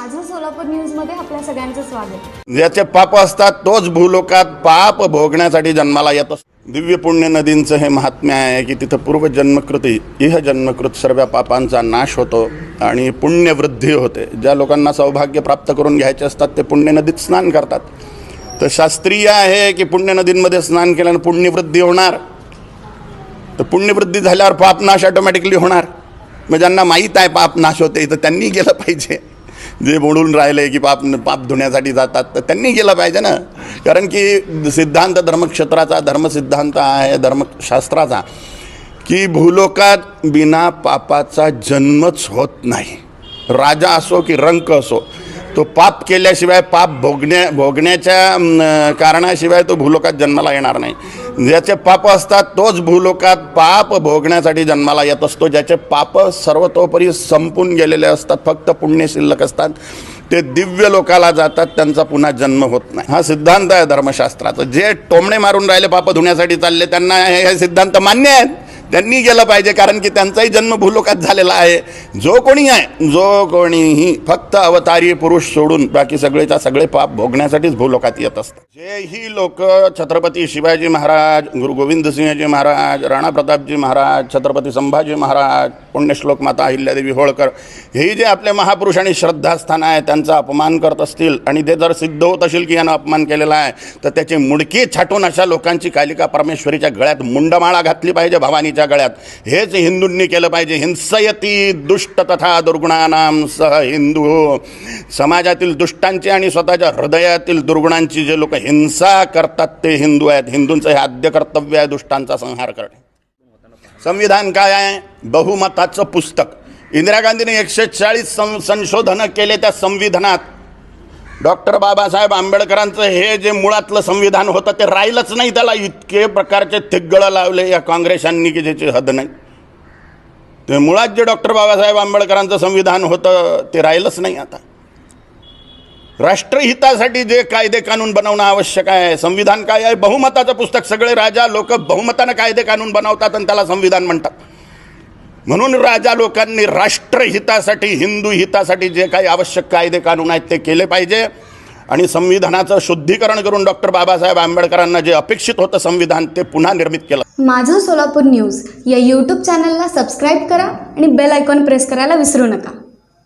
माझं सोलापूर न्यूजमध्ये आपल्या सगळ्यांचं स्वागत. ज्याचे पाप असतात तोच भूलोकात पाप भोगण्यासाठी जन्माला येत असतो. दिव्य पुण्य नदींचं हे महात्म्य आहे की तिथं पूर्वजन्मकृती इह जन्मकृत सर्व पापांचा नाश होतो आणि पुण्यवृद्धी होते. ज्या लोकांना सौभाग्य प्राप्त करून घ्यायचे असतात ते पुण्य नदीत स्नान करतात. तर शास्त्रीय आहे की पुण्य नदींमध्ये स्नान केल्यानं पुण्यवृद्धी होणार. तर पुण्यवृद्धी झाल्यावर पाप नाश ऑटोमॅटिकली होणार. मग ज्यांना माहीत आहे पाप नाश होते तर त्यांनी गेलं पाहिजे. जे बोलून राहिले की पाप पाप धुण्यासाठी जातात तर त्यांनी केलं पाहिजे ना. कारण की सिद्धांत धर्मक्षेत्राचा धर्मसिद्धांत आहे धर्मशास्त्राचा की भूलोकात बिना पापाचा जन्मच होत नाही. राजा असो की रंक असो तो पाप केल्याशिवाय पाप भोगण्या भोगण्याच्या कारणाशिवाय तो भूलोकात जन्माला येणार नाही. ज्याचे पाप असतात तोच भूलोकात पाप भोगण्यासाठी जन्माला येत असतो. ज्याचे पाप सर्वतोपरी संपून गेलेले असतात फक्त पुण्य शिल्लक असतात ते दिव्य लोकाला जातात त्यांचा पुन्हा जन्म होत नाही. हा सिद्धांत आहे धर्मशास्त्राचा. जे टोमणे मारून राहिले पाप धुण्यासाठी चालले त्यांना हे सिद्धांत मान्य आहेत. त्यांनी गेलं पाहिजे कारण की त्यांचाही जन्म भूलोकात झालेला आहे. जो कोणी आहे जो कोणीही फक्त अवतारी पुरुष सोडून बाकी सगळेच्या सगळे पाप भोगण्यासाठीच भूलोकात येत असतात. जे ही लोक छत्रपती शिवाजी महाराज गुरु गोविंदसिंहजी महाराज राणा प्रतापजी महाराज छत्रपती संभाजी महाराज पुण्यश्लोक माता अहिल्यादेवी होळकर ही जे आपले महापुरुष आणि श्रद्धास्थान आहे त्यांचा अपमान करत असतील आणि ते जर सिद्ध होत असेल की यानं अपमान केलेला आहे तर त्याची मुडकी छाटून अशा लोकांची कालिका परमेश्वरीच्या गळ्यात मुंडमाळा घातली पाहिजे भवानीच्या गळ्यात. हेच हिंदूंनी केलं पाहिजे. हिंसयती दुष्ट तथा दुर्गुणानाम सह हिंदू. समाजातील दुष्टांची आणि स्वतःच्या हृदयातील दुर्गुणांची जे लोक हिंसा करतात ते हिंदू आहेत. हिंदूंचं हे आद्य कर्तव्य आहे दुष्टांचा संहार करणे. संविधान काय आहे? बहुमताचं पुस्तक. इंदिरा गांधीने एकशे चाळीस सं संशोधनं केले त्या संविधानात. डॉक्टर बाबासाहेब आंबेडकरांचं हे जे मुळातलं संविधान होतं ते राहिलंच नाही त्याला. इतके प्रकारचे थिग्गळं लावले या काँग्रेसांनी की ज्याची हद नाही. ते मुळात जे डॉक्टर बाबासाहेब आंबेडकरांचं संविधान होतं ते राहिलंच नाही आता. राष्ट्रहितासाठी जे कायदे कानून बनवणं आवश्यक आहे संविधान काय आहे? बहुमताचं पुस्तक सगळे राजा लोक बहुमतानं कायदे कानून बनवतात आणि त्याला संविधान म्हणतात. म्हणून राजा लोकांनी राष्ट्रहितासाठी हिंदू हितासाठी जे काही आवश्यक कायदे कानून आहेत ते केले पाहिजे. आणि संविधानाचं शुद्धीकरण करून डॉक्टर बाबासाहेब आंबेडकरांना जे अपेक्षित होतं संविधान ते पुन्हा निर्मित केलं. माझं सोलापूर न्यूज या यूट्यूब चॅनलला सबस्क्राईब करा आणि बेल आयकॉन प्रेस करायला विसरू नका.